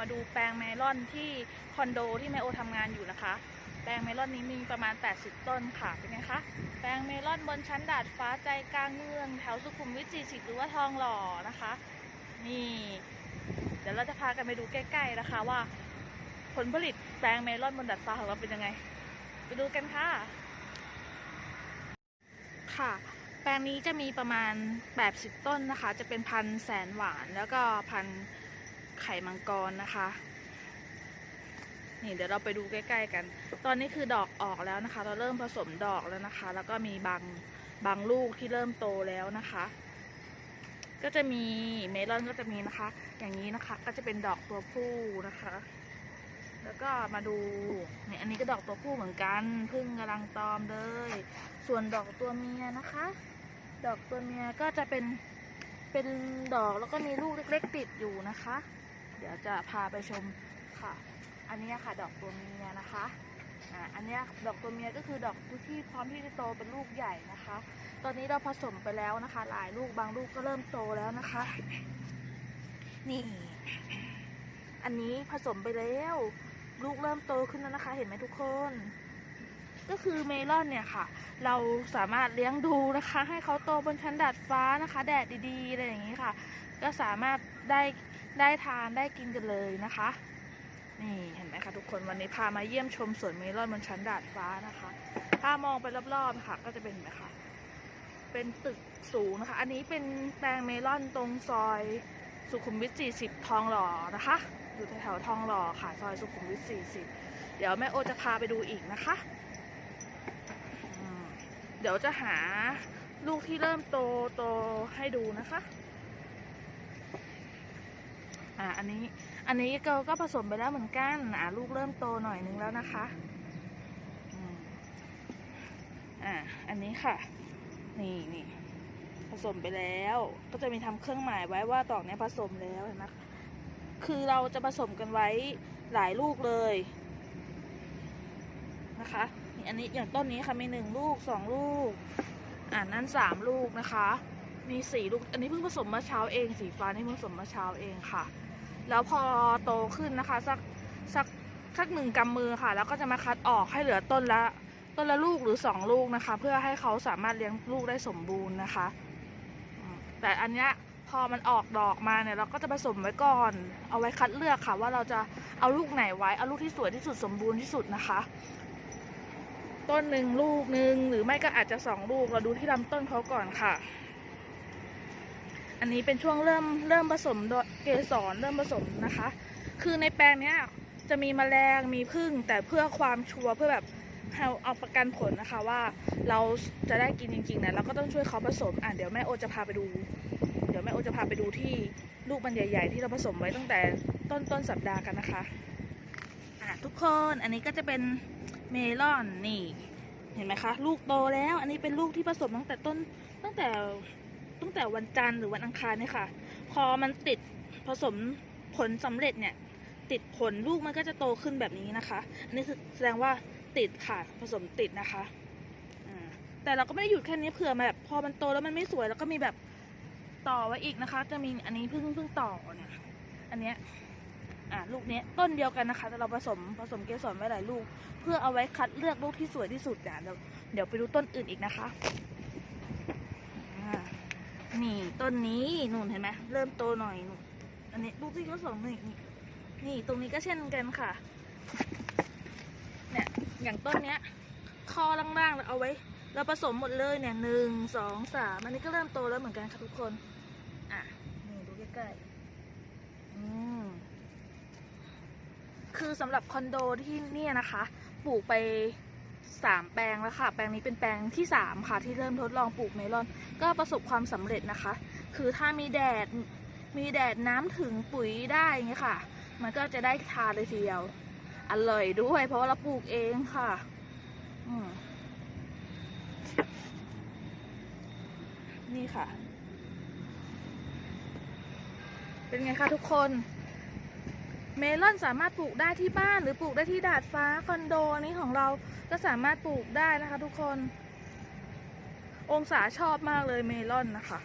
มาดูแปลงเมลอนที่คอนโดที่แม่โอทำงานอยู่นะคะ แปลงเมลอนนี้มีประมาณ 80 ต้นค่ะเป็นไงคะแปลงเมลอนบนชั้นดาดฟ้าใจกลางเมืองแถวสุขุมวิท40หรือว่าทองหล่อนะคะ นี่ เดี๋ยวเราจะพากันไปดูใกล้ๆนะคะว่า ผลผลิตแปลงเมลอนบนดาดฟ้าของเราเป็นยังไง ไปดูกันค่ะ ค่ะแปลงนี้จะมีประมาณ 80 ต้นนะคะ จะเป็นพันแสนหวานแล้วก็พันธุ์ ไข่มังกรนะคะ นี่เดี๋ยวเราไปดูใกล้ ๆ กัน ตอนนี้คือดอกออกแล้วนะคะ เราเริ่มผสมดอกแล้วนะคะ แล้วก็มีบางบางลูกที่เริ่มโตแล้วนะคะ ก็จะมีเมลอนก็จะมีนะคะ อย่างนี้นะคะก็จะเป็นดอกตัวผู้นะคะ แล้วก็มาดูเนี่ยอันนี้ก็ดอกตัวผู้เหมือนกันพึ่งกำลังตอมเลย ส่วนดอกตัวเมียนะคะ ดอกตัวเมียก็จะเป็นเป็นดอกแล้วก็มีลูกเล็กๆติดอยู่นะคะ ดี๋ยวจะพาไปชมค่ะ อันนี้ค่ะ ดอกตัวเมียนะคะอ่าอันนี้ดอกตัวเมียก็คือดอกที่พร้อมที่จะโตเป็นลูกใหญ่นะคะ ตอนนี้เราผสมไปแล้วนะคะ หลายลูกบางลูกก็เริ่มโตแล้วนะคะ นี่ อันนี้ผสมไปแล้ว ลูกเริ่มโตขึ้นแล้วนะคะ เห็นไหมทุกคนก็คือเมลอนเนี่ยค่ะ เราสามารถเลี้ยงดูนะคะ ให้เขาโตบนชั้นดาดฟ้านะคะ แดดดีๆอะไรอย่างนี้ค่ะ ก็สามารถได้ ได้ทานได้กินกันเลยนะคะ นี่เห็นไหมคะทุกคนวันนี้พามาเยี่ยมชมสวนเมลอนบนชั้นดาดฟ้านะคะ ถ้ามองไปรอบๆค่ะ ก็จะเป็นนไหมคะ เป็นตึกสูงนะคะ อันนี้เป็นแปลงเมลอนตรงซอยสุขุมวิท 40 ทองหล่อนะคะ อยู่แถวๆทองหล่อค่ะซอยสุขุมวิท 40 เดี๋ยวแม่โอจะพาไปดูอีกนะคะ เดี๋ยวจะหาลูกที่เริ่มโตโตให้ดูนะคะ อ่าอันนี้อันนี้เราก็ผสมไปแล้วเหมือนกันอ่าลูกเริ่มโตหน่อยนึงแล้วนะคะอ่าอันนี้ค่ะ นี่นี่ผสมไปแล้ว ก็จะมีทำเครื่องหมายไว้ว่าตอกเนี้ยผสมแล้วเห็นไหมคือเราจะผสมกันไว้หลายลูกเลยนะคะนี่อันนี้อย่างต้นนี้ค่ะมีหนึ่งลูกสองลูก อ่านั่นสามลูกนะคะ มีสี่ลูก อันนี้เพิ่งผสมเมื่อเช้าเอง สีฟ้านี่เพิ่งผสมเมื่อเช้าเองค่ะ แล้วพอโตขึ้นนะคะสักสักสักหนึ่งกำมือค่ะ แล้วก็จะมาคัดออกให้เหลือต้นละต้นละลูกหรือสองลูกนะคะ เพื่อให้เขาสามารถเลี้ยงลูกได้สมบูรณ์นะคะ แต่อันเนี้ยพอมันออกดอกมาเนี่ยเราก็จะผสมไว้ก่อน เอาไว้คัดเลือกค่ะ ว่าเราจะเอาลูกไหนไว้ เอาลูกที่สวยที่สุดสมบูรณ์ที่สุดนะคะ ต้นหนึ่งลูกหนึ่งหรือไม่ก็อาจจะสองลูกเราดูที่ลำต้นเขาก่อนค่ะ อันนี้เป็นช่วงเริ่มเริ่มผสมเกสรเริ่มผสมนะคะ คือในแปลงเนี้ยจะมีแมลงมีผึ้งแต่เพื่อความชัวร์เพื่อแบบเอาประกันผลนะคะว่าเราจะได้กินจริงๆนะเราก็ต้องช่วยเขาผสมอะเดี๋ยวแม่โอจะพาไปดู เดี๋ยวแม่โอจะพาไปดูที่ลูกมันใหญ่ๆ ที่เราผสมไว้ตั้งแต่ต้นต้นสัปดาห์กันนะคะอะทุกคนอันนี้ก็จะเป็นเมลอนนี่ เห็นไหมคะ ลูกโตแล้ว อันนี้เป็นลูกที่ผสมตั้งแต่ต้นตั้งแต่ ตั้งแต่วันจันทร์หรือวันอังคารเนี่ยค่ะ พอมันติดผสมผลสำเร็จเนี่ย ติดผลลูกมันก็จะโตขึ้นแบบนี้นะคะ อันนี้คือแสดงว่าติดค่ะผสมติดนะคะแต่เราก็ไม่ได้หยุดแค่นี้เผื่อมาแบบพอมันโตแล้วมันไม่สวยแล้วก็มีแบบต่อไว้อีกนะคะ จะมีอันนี้เพิ่งเพิ่งต่อเนี่ยอันเนี้ยอ่าลูกเนี้ยต้นเดียวกันนะคะ แต่เราผสมผสมเกสรไว้หลายลูก เพื่อเอาไว้คัดเลือกลูกที่สวยที่สุดเดี๋ยวเราเดี๋ยวไปดูต้นอื่นอีกนะคะ นี่ต้นนี้นู่นเห็นไหมเริ่มโตหน่อยนู่นอันนี้ลูกที่เขาสองนี่นี่นี่ตรงนี้ก็เช่นกันค่ะ เนี่ยอย่างต้นเนี้ยคอล่างๆเราเอาไว้ เราผสมหมดเลยเนี่ยหนึ่งสองสามอันนี้ก็เริ่มโตแล้วเหมือนกันค่ะทุกคน อะนี่ดูใกล้ๆอืมคือสำหรับคอนโดที่เนี่ยนะคะ ปลูกไป สามแปลงแล้วค่ะ แปลงนี้เป็นแปลงที่สามค่ะ ที่เริ่มทดลองปลูกเมลอน ก็ประสบความสำเร็จนะคะ คือถ้ามีแดด มีแดดน้ำถึงปุ๋ยได้อย่างเงี้ยค่ะ มันก็จะได้ทานเลยทีเดียว อร่อยด้วย เพราะว่าเราปลูกเองค่ะ นี่ค่ะ เป็นไงคะทุกคน เมลอนสามารถปลูกได้ที่บ้านหรือปลูกได้ที่ดาดฟ้าคอนโดนี้ของเราก็สามารถปลูกได้นะคะ ทุกคน องศาชอบมากเลยเมลอนนะคะ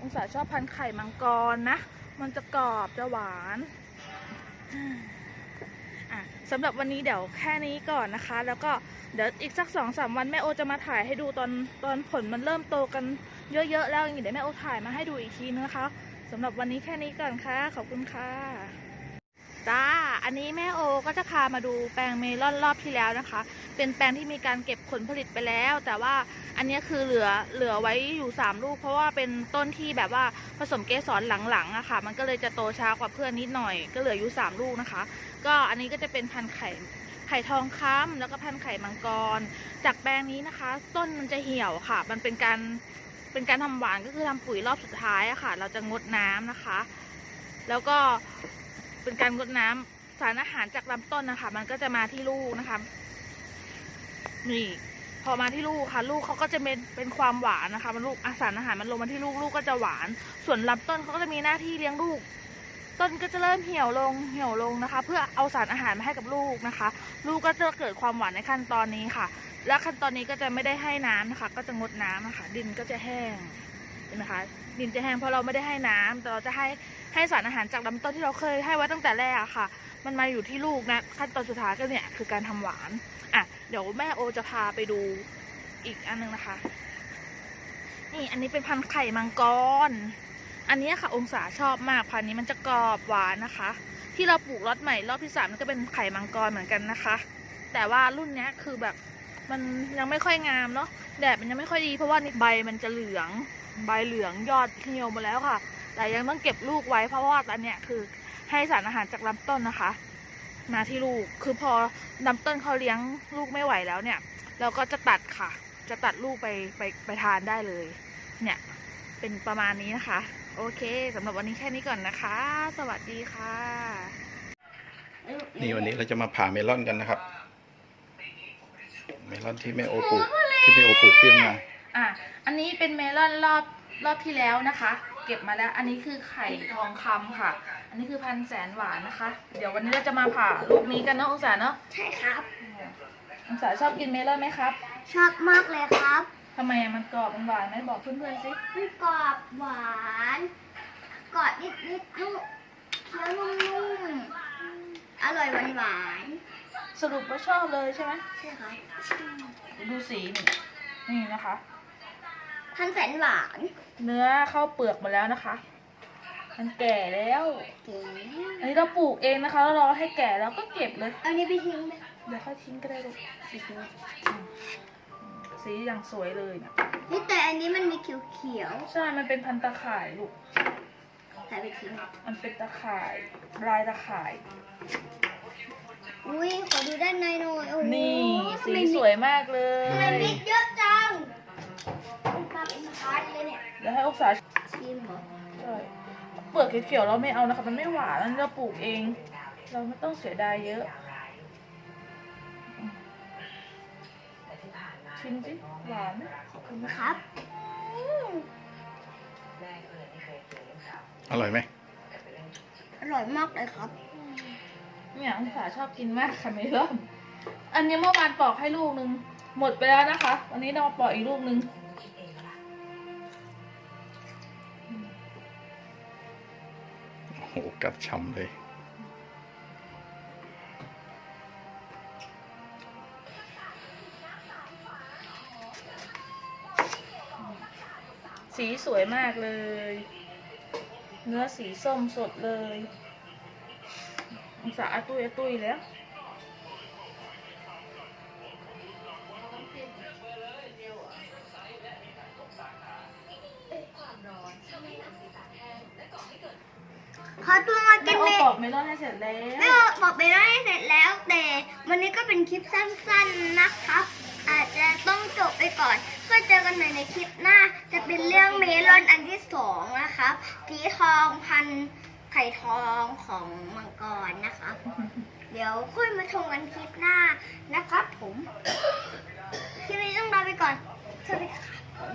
องศาชอบพันไข่มังกรนะ มันจะกรอบจะหวานสำหรับวันนี้เดี๋ยวแค่นี้ก่อนนะคะ แล้วก็เดี๋ยวอีกสักสองสามวันแม่โอจะมาถ่ายให้ดูตอนตอนผลมันเริ่มโตกันเยอะๆแล้วอย่างนี้เดี๋ยวแม่โอถ่ายมาให้ดูอีกทีนึงนะคะสำหรับวันนี้แค่นี้ก่อนค่ะ ขอบคุณค่ะ จ้า อันนี้แม่โอก็จะพามาดูแปลงเมลอนรอบที่แล้วนะคะ เป็นแปลงที่มีการเก็บผลผลิตไปแล้ว แต่ว่าอันนี้คือเหลือเหลือไว้อยู่สามลูก เพราะว่าเป็นต้นที่แบบว่าผสมเกสรหลังๆอะค่ะ มันก็เลยจะโตช้ากว่าเพื่อนนิดหน่อย ก็เหลืออยู่สามลูกนะคะ ก็อันนี้ก็จะเป็นพันไข่ไข่ทองคำแล้วก็พันไข่มังกร จากแปลงนี้นะคะ ต้นมันจะเหี่ยวค่ะ มันเป็นการเป็นการทำหวานก็คือทำปุ๋ยรอบสุดท้ายอะค่ะ เราจะงดน้ำนะคะ แล้วก็ เป็นการงดน้ำสารอาหารจากลำต้นนะคะ มันก็จะมาที่ลูกนะคะ นี่พอมาที่ลูกค่ะ ลูกเขาก็จะเป็นเป็นความหวานนะคะ มันลูกอาสารอาหารมันลงมาที่ลูกลูกก็จะหวาน ส่วนลำต้นเขาก็จะมีหน้าที่เลี้ยงลูก ต้นก็จะเริ่มเหี่ยวลงเหี่ยวลงนะคะ เพื่อเอาสารอาหารมาให้กับลูกนะคะ ลูกก็จะเกิดความหวานในขั้นตอนนี้ค่ะ และขั้นตอนนี้ก็จะไม่ได้ให้น้ำนะคะ ก็จะงดน้ำนะคะดินก็จะแห้ง ห็นไหมคะดินจะแห้งเพราะเราไม่ได้ให้น้ำแต่เราจะให้ให้สารอาหารจากลำต้นที่เราเคยให้ไว้ตั้งแต่แรกอะค่ะ มันมาอยู่ที่ลูกนะขั้นตอนสุดท้ายก็เนี่ยคือการทำหวานอะเดี๋ยวแม่โอจะพาไปดูอีกอันนึงนะคะ นี่อันนี้เป็นพันธุ์ไข่มังกร อันนี้ค่ะองศาชอบมากพันธุ์นี้มันจะกรอบหวานนะคะ ที่เราปลูกรอบใหม่รอบที่สามนี่ก็เป็นไข่มังกรเหมือนกันนะคะ แต่ว่ารุ่นนี้คือแบบ มันยังไม่ค่อยงามเนาะแดดมันยังไม่ค่อยดีเพราะว่านี่ใบมันจะเหลืองใบเหลืองยอดเหี่ยวหมดแล้วค่ะ แต่ยังต้องเก็บลูกไว้เพราะว่าตอนเนี้ยคือให้สารอาหารจากลำต้นนะคะ มาที่ลูกคือพอลำต้นเขาเลี้ยงลูกไม่ไหวแล้วเนี่ย เราก็จะตัดค่ะ จะตัดลูกไปไปไปทานได้เลย เนี่ยเป็นประมาณนี้นะคะ โอเคสำหรับวันนี้แค่นี้ก่อนนะคะ สวัสดีค่ะ นี่วันนี้เราจะมาผ่าเมลอนกันนะครับ เมลอนที่แม่โอปลูกที่แม่โอปลูกขึ้นมาอะอันนี้เป็นเมลอนรอบรอบที่แล้วนะคะ เก็บมาแล้ว อันนี้คือไข่ทองคำค่ะ อันนี้คือพันแสนหวานนะคะ เดี๋ยววันนี้เราจะมาผ่าลูกนี้กันเนาะองศาเนาะใช่ครับองศาชอบกินเมลอนไหมครับ ชอบมากเลยครับทำไมอะมันกรอบมันหวานไหมบอกเพื่อนๆสิมันกรอบหวานกรอบนิดนิดๆนุ่มเคี้ยวนุ่มๆอร่อยหวานหวาน สรุปว่าชอบเลยใช่ไหมๆใช่ครับดูสีนี่นี่นะคะ พันแสนหวาน เนื้อเข้าเปลือกหมดแล้วนะคะ มันแก่แล้วเก๋อันนี้เราปลูกเองนะคะแล้วรอให้แก่แล้วก็เก็บเลยเอานี้ไปทิ้งไหมเดี๋ยวค่อยทิ้งก็ได้ลูกสีนี้อืมสีอย่างสวยเลยเนี่ยนี่แต่อันนี้มันมีเขียวเขียวใช่ มันเป็นพันธุ์ตะข่ายลูกๆใส่ไปทิ้งมันเป็นตะข่ายลายตะข่าย อุ้ยขอดูด้านในหน่อยโอ้โหนี่ทำสีไมสวยมากเลทำไมยมิกเยอะจังมันมาเป็นพาร์ทเลยเนี่ยเดี๋ยวให้อกษาชิมเหรอใช่เปลือกเขียวๆเราไม่เอานะคะ มันไม่หวานอันนี้เราปลูกเอง เราไม่ต้องเสียดายเยอะอืมชิมสิหวานไหมขอบคุณครับอร่อยไหมอร่อยมากเลยครับ เนี่ยองศาชอบกินมากค่ะเมลอนอันนี้เมื่อวานปอกให้ลูกนึง หมดไปแล้วนะคะ วันนี้เรามาปอกอีกลูกนึงโอ้โหกัดฉ่ำเลยสีสวยมากเลย เนื้อสีส้มสดเลย องศาอาตุยอาตุยแล้วขอตัวมากิแม่นโอเมปอกเมลอนให้เสร็จแล้วแม่บอกไปได้เสร็จแล้ว แต่วันนี้ก็เป็นคลิปสั้นๆนะครับ อาจจะต้องจบไปก่อนก็เจอกันใหม่ในคลิปหน้า จะเป็นเรื่องเมลอนอันที่สองนะครับสีทองพัน ไข่ทองของมังกรนะคะ เดี๋ยวค่อยมาชมกันคลิปหน้านะครับผม คลิปนี้ต้องลาไปก่อน สวัสดีค่ะ